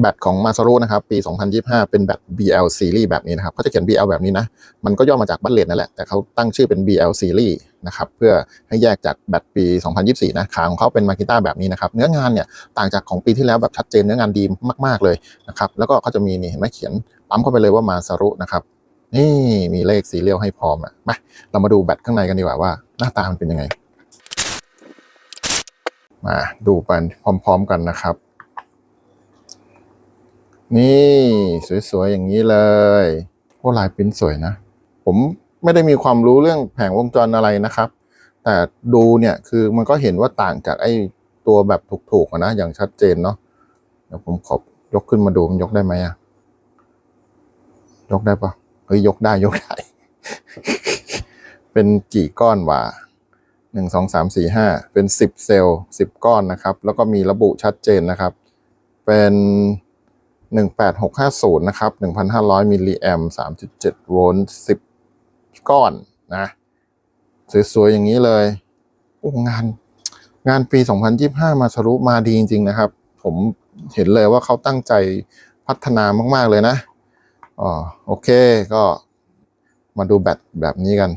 แบตของมาซารุนะครับ ปี 2025 เป็นแบต BL Series แบบนี้นะครับเขาจะเขียน BL แบบนี้นะ มันก็ย่อมาจากบัตเลนนั่นแหละ แต่เขาตั้งชื่อเป็น BL Series นะครับ เพื่อให้แยกจากแบตปี 2024 นะ ขาของเขาเป็นมากิต้าแบบนี้นะครับ เนื้องานเนี่ยต่างจากของปีที่แล้วแบบชัดเจนเนื้องานดีมาก ๆ เลยนะครับ แล้วก็เขาจะมีนี่เห็นไหมเขียนปั๊มเข้าไปเลยว่ามาซารุนะครับ นี่มีเลขสีเรียวให้พร้อมอะมาเรามาดูแบตข้างในกันดีกว่าว่า หน้าตามันเป็นยังไง มาดูไปพร้อม ๆ กันนะครับ นี่สวยๆอย่างนี้เลยโอ้ลายปิ้นสวยนะ ผมไม่ได้มีความรู้เรื่องแผงวงจรอะไรนะครับ แต่ดูเนี่ยคือมันก็เห็นว่าต่างจากไอ้ตัวแบบถูกๆนะอย่างชัดเจนเนาะเดี๋ยวผมขอยกขึ้นมาดูมันยกได้ไหมอะยกได้ปะเฮ้ยยกได้ยกได้ เป็นกี่ก้อนวะหนึ่งสองสามสี่ห้าเป็นสิบเซลล์สิบก้อนนะครับ แล้วก็มีระบุชัดเจนนะครับ เป็น หนึ่งแปดหกห้าศูนย์นะครับหนึ่งพันห้าร้อยมิลลิแอมสามจุดเจ็ดโวลต์สิบก้อนนะ สวย ๆ อย่างนี้เลยโอ้งาน งานปี 2025 มาสรุปมาดีจริง ๆ นะครับ ผมเห็นเลยว่าเขาตั้งใจพัฒนามาก ๆ เลยนะอ๋อโอเคก็มาดูแบตแบบนี้กัน